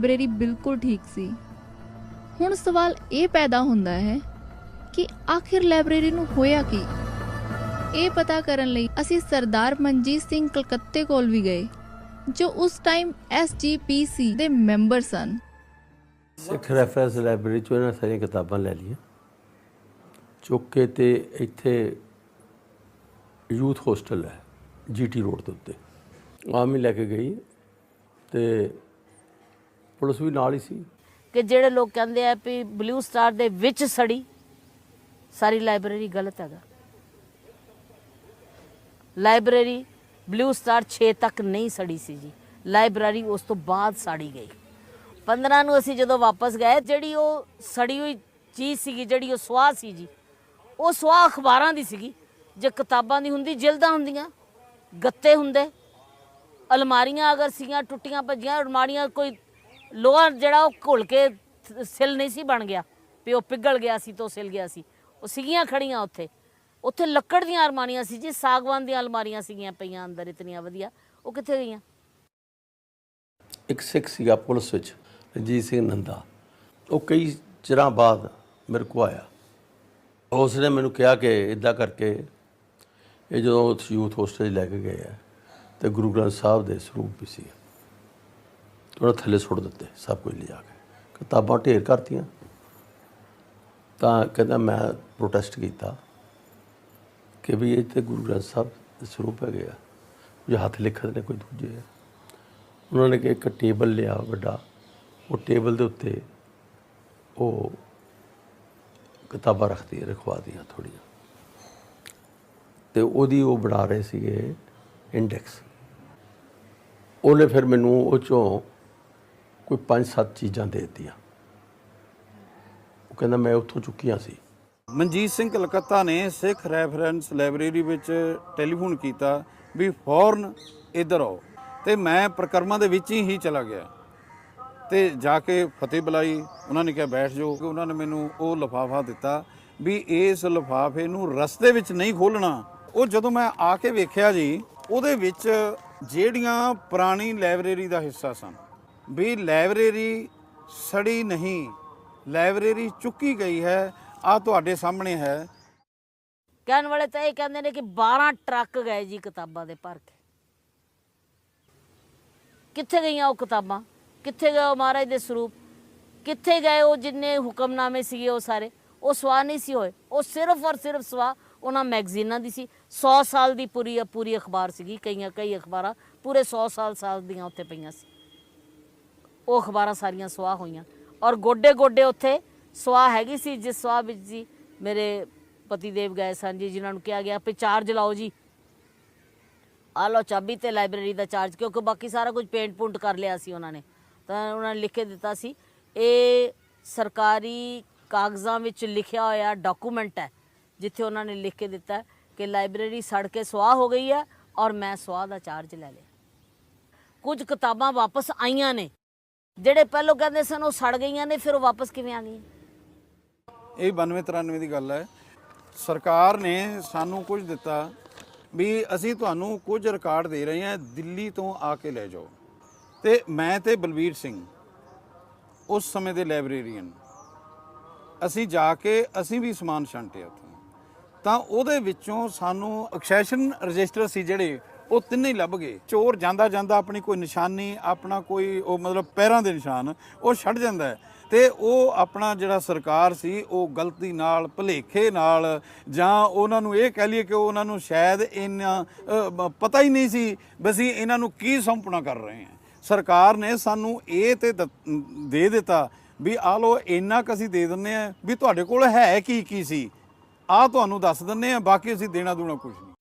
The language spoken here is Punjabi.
ਲਾਇਬ੍ਰੇਰੀ ਬਿਲਕੁਲ ਠੀਕ ਸੀ। ਹੁਣ ਸਵਾਲ ਇਹ ਪੈਦਾ ਹੁੰਦਾ ਹੈ ਕਿ ਆਖਿਰ ਲਾਇਬ੍ਰੇਰੀ ਨੂੰ ਹੋਇਆ ਕੀ? ਇਹ ਪਤਾ ਕਰਨ ਲਈ ਅਸੀਂ ਸਰਦਾਰ ਮਨਜੀਤ ਸਿੰਘ ਕਲਕੱਤੇ ਕੋਲ ਵੀ ਗਏ, ਜੋ ਉਸ ਟਾਈਮ ਐਸਜੀਪੀਸੀ ਦੇ ਮੈਂਬਰ ਸਨ। ਸਿੱਖ ਰੈਫਰੈਂਸ ਲਾਇਬ੍ਰੇਰੀ ਚੋਂ ਇਹਨਾਂ ਸਾਰੀਆਂ ਕਿਤਾਬਾਂ ਲੈ ਲਈਆਂ। ਚੁੱਕ ਕੇ ਤੇ ਇੱਥੇ ਯੂਥ ਹੋਸਟਲ ਹੈ, ਜੀਟੀ ਰੋਡ ਦੇ ਉੱਤੇ। ਆਮ ਹੀ ਲੈ ਕੇ ਗਈ ਤੇ ਪੁਲਿਸ ਵੀ ਨਾਲ ਹੀ ਸੀ। ਕਿ ਜਿਹੜੇ ਲੋਕ ਕਹਿੰਦੇ ਆ ਵੀ ਬਲੂ ਸਟਾਰ ਦੇ ਵਿੱਚ ਸੜੀ, ਸਾਰੀ ਲਾਇਬ੍ਰੇਰੀ ਗਲਤ ਹੈਗਾ। ਲਾਇਬ੍ਰੇਰੀ ਬਲੂ ਸਟਾਰ 6 ਤੱਕ ਨਹੀਂ ਸੜੀ ਸੀ ਜੀ। ਲਾਇਬ੍ਰੇਰੀ ਉਸ ਤੋਂ ਬਾਅਦ ਸਾੜੀ ਗਈ। 15 ਨੂੰ ਅਸੀਂ ਜਦੋਂ ਵਾਪਸ ਗਏ, ਜਿਹੜੀ ਉਹ ਸੜੀ ਹੋਈ ਚੀਜ਼ ਸੀਗੀ, ਜਿਹੜੀ ਉਹ ਸਵਾਹ ਸੀ ਜੀ, ਉਹ ਸਵਾਹ ਅਖਬਾਰਾਂ ਦੀ ਸੀਗੀ। ਜੇ ਕਿਤਾਬਾਂ ਦੀ ਹੁੰਦੀ, ਜਿਲਦਾਂ ਹੁੰਦੀਆਂ, ਗੱਤੇ ਹੁੰਦੇ, ਅਲਮਾਰੀਆਂ ਅਗਰ ਸੀਗੀਆਂ, ਟੁੱਟੀਆਂ ਭੱਜੀਆਂ, ਅਲਮਾਰੀਆਂ ਕੋਈ ਲੋਹਾ ਜਿਹੜਾ ਉਹ ਘੁਲ ਕੇ ਸਿਲ ਨਹੀਂ ਸੀ, ਬਣ ਗਿਆ। ਵੀ ਉਹ ਪਿਘਲ ਗਿਆ ਸੀ ਤੋਂ ਸਿਲ ਗਿਆ ਸੀ। ਉਹ ਸੀਗੀਆਂ ਖੜੀਆਂ ਉੱਥੇ। ਉੱਥੇ ਲੱਕੜ ਦੀਆਂ ਅਲਮਾਰੀਆਂ ਸੀ ਜੀ, ਸਾਗਵਾਨ ਦੀਆਂ ਅਲਮਾਰੀਆਂ ਸੀਗੀਆਂ ਪਈਆਂ ਅੰਦਰ, ਇਤਨੀਆਂ ਵਧੀਆ। ਉਹ ਕਿੱਥੇ ਗਈਆਂ? ਇੱਕ ਸਿੱਖ ਸੀਗਾ ਪੁਲਿਸ ਵਿੱਚ, ਰਣਜੀਤ ਸਿੰਘ ਨੰਦਾ। ਉਹ ਕਈ ਚਿਰਾਂ ਬਾਅਦ ਮੇਰੇ ਕੋ ਆਇਆ। ਉਸ ਨੇ ਮੈਨੂੰ ਕਿਹਾ ਕਿ ਇਦਾਂ ਕਰਕੇ ਇਹ ਜਦੋਂ ਯੂਥ ਹੋਸਟਲ 'ਚ ਲੈ ਕੇ ਗਏ ਆ ਤੇ ਗੁਰੂ ਗ੍ਰੰਥ ਸਾਹਿਬ ਦੇ ਸਰੂਪ ਵੀ ਸੀ। ਉਹਨਾਂ ਥੱਲੇ ਸੁੱਟ ਦਿੱਤੇ, ਸਭ ਕੁਝ ਲਿਜਾ ਕੇ। ਕਿਤਾਬਾਂ ਢੇਰ ਕਰਤੀਆਂ। ਤਾਂ ਕਹਿੰਦਾ ਮੈਂ ਪ੍ਰੋਟੈਸਟ ਕੀਤਾ ਕਿ ਵੀ ਇਹ ਤੇ ਗੁਰੂ ਗ੍ਰੰਥ ਸਾਹਿਬ ਦੇ ਸਰੂਪ ਹੈਗੇ ਆ। ਜੋ ਹੱਥ ਲਿਖਤ ਨੇ ਕੋਈ ਦੂਜੇ ਆ। ਉਹਨਾਂ ਨੇ ਕਿ ਇੱਕ ਟੇਬਲ ਲਿਆ ਵੱਡਾ, ਉਹ ਟੇਬਲ ਦੇ ਉੱਤੇ ਉਹ ਕਿਤਾਬਾਂ ਰੱਖਦੀ ਰਖਵਾ ਦੀਆਂ ਥੋੜੀਆਂ ਤੇ ਉਹਦੀ ਉਹ ਬਣਾ ਰਹੇ ਸੀਗੇ ਇੰਡੈਕਸ ਉਹਨੇ ਫਿਰ ਮੈਨੂੰ ਉਹ ਚੋਂ ਕੋਈ ਪੰਜ ਸੱਤ ਚੀਜ਼ਾਂ ਦੇ ਦਿੱਤੀਆਂ। ਉਹ ਕਹਿੰਦਾ ਮੈਂ ਉੱਥੋਂ ਚੁੱਕੀਆਂ ਸੀ। ਮਨਜੀਤ ਸਿੰਘ ਕਲਕੱਤਾ ਨੇ ਸਿੱਖ ਰੈਫਰੈਂਸ ਲਾਇਬ੍ਰੇਰੀ ਵਿੱਚ ਟੈਲੀਫੋਨ ਕੀਤਾ ਵੀ ਫੌਰਨ ਇੱਧਰ ਆਓ। ਤੇ ਮੈਂ ਪ੍ਰਕਰਮਾਂ ਦੇ ਵਿੱਚ ਹੀ ਚਲਾ ਗਿਆ। ਤੇ ਜਾ ਕੇ ਫਤਿਹ ਬੁਲਾਈ, ਉਹਨਾਂ ਨੇ ਕਿਹਾ ਬੈਠ ਜਾਓ। ਕਿ ਉਹਨਾਂ ਨੇ ਮੈਨੂੰ ਉਹ ਲਫਾਫਾ ਦਿੱਤਾ ਵੀ ਇਸ ਲਫਾਫੇ ਨੂੰ ਰਸਤੇ ਵਿੱਚ ਨਹੀਂ ਖੋਲਣਾ ਉਹ ਜਦੋਂ ਮੈਂ ਆ ਕੇ ਵੇਖਿਆ ਜੀ, ਉਹਦੇ ਵਿੱਚ ਜਿਹੜੀਆਂ ਪੁਰਾਣੀ ਲਾਇਬ੍ਰੇਰੀ ਦਾ ਹਿੱਸਾ ਸਨ ਵੀ ਲਾਇਬ੍ਰੇਰੀ ਸੜੀ ਨਹੀਂ। ਲਾਇਬ੍ਰੇਰੀ ਚੁੱਕੀ ਗਈ ਹੈ। ਆ ਤੁਹਾਡੇ ਸਾਹਮਣੇ ਹੈ। ਕਹਿਣ ਵਾਲੇ ਤਾਂ ਇਹ ਕਹਿੰਦੇ ਨੇ ਕਿ 12 ਟਰੱਕ ਗਏ ਜੀ ਕਿਤਾਬਾਂ ਦੇ ਭਰ ਕੇ। ਕਿੱਥੇ ਗਈਆਂ ਉਹ ਕਿਤਾਬਾਂ? ਕਿੱਥੇ ਗਏ ਉਹ ਮਹਾਰਾਜ ਦੇ ਸਰੂਪ? ਕਿੱਥੇ ਗਏ ਉਹ ਜਿੰਨੇ ਹੁਕਮਨਾਮੇ ਸੀਗੇ ਉਹ ਸਾਰੇ? ਉਹ ਸਵਾਹ ਨਹੀਂ ਸੀ ਹੋਏ। ਉਹ ਸਿਰਫ ਔਰ ਸਿਰਫ ਸਵਾਹ ਉਹਨਾਂ ਮੈਗਜ਼ੀਨਾਂ ਦੀ ਸੀ। 100 ਸਾਲ ਦੀ ਪੂਰੀ ਪੂਰੀ ਅਖਬਾਰ ਸੀਗੀ। ਕਈਆਂ ਕਈ ਅਖਬਾਰਾਂ ਪੂਰੇ 100 ਸਾਲ ਸਾਲ ਦੀਆਂ ਉੱਥੇ ਪਈਆਂ ਸੀ। ਉਹ ਅਖਬਾਰਾਂ ਸਾਰੀਆਂ ਸਵਾਹ ਹੋਈਆਂ। ਔਰ ਗੋਡੇ ਗੋਡੇ ਉੱਥੇ ਸਵਾਹ ਹੈਗੀ ਸੀ, ਜਿਸ ਸਵਾਹ ਵਿੱਚ ਜੀ ਮੇਰੇ ਪਤੀ ਦੇਵ ਗਏ ਸਨ ਜੀ, ਜਿਨ੍ਹਾਂ ਨੂੰ ਕਿਹਾ ਗਿਆ ਵੀ ਚਾਰਜ ਲਾਓ ਜੀ। ਆ ਲਓ ਚਾਬੀ ਤੇ ਲਾਇਬ੍ਰੇਰੀ ਦਾ ਚਾਰਜ, ਕਿਉਂਕਿ ਬਾਕੀ ਸਾਰਾ ਕੁਝ ਪੇਂਟ ਪੁੰਟ ਕਰ ਲਿਆ ਸੀ ਉਹਨਾਂ ਨੇ। ਤਾਂ ਉਹਨਾਂ ਨੇ ਲਿਖ ਕੇ ਦਿੱਤਾ ਸੀ, ਇਹ ਸਰਕਾਰੀ ਕਾਗਜ਼ਾਂ ਵਿੱਚ ਲਿਖਿਆ ਹੋਇਆ ਡਾਕੂਮੈਂਟ ਹੈ, ਜਿੱਥੇ ਉਹਨਾਂ ਨੇ ਲਿਖ ਕੇ ਦਿੱਤਾ ਕਿ ਲਾਇਬ੍ਰੇਰੀ ਸੜ ਕੇ ਸੁਆਹ ਹੋ ਗਈ ਹੈ ਔਰ ਮੈਂ ਸੁਆਹ ਦਾ ਚਾਰਜ ਲੈ ਲਿਆ। ਕੁਝ ਕਿਤਾਬਾਂ ਵਾਪਸ ਆਈਆਂ ਨੇ। ਜਿਹੜੇ ਪਹਿਲੋਂ ਕਹਿੰਦੇ ਸਨ ਉਹ ਸੜ ਗਈਆਂ ਨੇ, ਫਿਰ ਉਹ ਵਾਪਸ ਕਿਵੇਂ ਆ ਗਈਆਂ? ਇਹ 92 93 ਦੀ ਗੱਲ ਹੈ। ਸਰਕਾਰ ਨੇ ਸਾਨੂੰ ਕੁਝ ਦਿੱਤਾ ਵੀ ਅਸੀਂ ਤੁਹਾਨੂੰ ਕੁਝ ਰਿਕਾਰਡ ਦੇ ਰਹੇ ਹਾਂ, ਦਿੱਲੀ ਤੋਂ ਆ ਕੇ ਲੈ ਜਾਓ। ਤੇ ਮੈਂ ਤੇ ਬਲਬੀਰ ਸਿੰਘ, ਉਸ ਸਮੇਂ ਦੇ ਲਾਇਬ੍ਰੇਰੀਅਨ, ਅਸੀਂ ਜਾ ਕੇ ਅਸੀਂ ਵੀ ਸਮਾਨ ਛਾਂਟਿਆ ਉੱਥੋਂ। ਤਾਂ ਉਹਦੇ ਵਿੱਚੋਂ ਸਾਨੂੰ ਐਕਸੈਸ਼ਨ ਰਜਿਸਟਰ ਸੀ ਜਿਹੜੇ ਉਹ ਤਿੰਨੇ ਹੀ ਲੱਭ ਗਏ। ਚੋਰ ਜਾਂਦਾ ਜਾਂਦਾ ਆਪਣੀ ਕੋਈ ਨਿਸ਼ਾਨੀ, ਆਪਣਾ ਕੋਈ ਉਹ ਮਤਲਬ ਪੈਰਾਂ ਦੇ ਨਿਸ਼ਾਨ, ਉਹ ਛੱਡ ਜਾਂਦਾ ਹੈ। ਤੇ ਉਹ ਆਪਣਾ ਜਿਹੜਾ ਸਰਕਾਰ ਸੀ, ਉਹ ਗਲਤੀ ਨਾਲ, ਭਲੇਖੇ ਨਾਲ, ਜਾਂ ਉਹਨਾਂ ਨੂੰ ਇਹ ਕਹਿ ਲਈਏ ਕਿ ਉਹਨਾਂ ਨੂੰ ਸ਼ਾਇਦ ਇੰਨਾ ਪਤਾ ਹੀ ਨਹੀਂ ਸੀ ਵੀ ਅਸੀਂ ਇਹਨਾਂ ਨੂੰ ਕੀ ਸੌਂਪਣਾ ਕਰ ਰਹੇ ਹਾਂ। ਸਰਕਾਰ ਨੇ ਸਾਨੂੰ ਇਹ ਤੇ ਦ- ਦੇ ਦਿੱਤਾ ਵੀ ਆ ਲੋ ਇੰਨਾ ਕੁ ਅਸੀਂ ਦੇ ਦਿੰਨੇ ਆ ਵੀ ਤੁਹਾਡੇ ਕੋਲ ਹੈ ਕੀ ਕੀ ਸੀ। ਆ ਤੁਹਾਨੂੰ ਦੱਸ ਦਿੰਨੇ ਆ ਬਾਕੀ ਅਸੀਂ ਦੇਣਾ ਦੂਣਾ ਕੁਝ ਨਹੀਂ।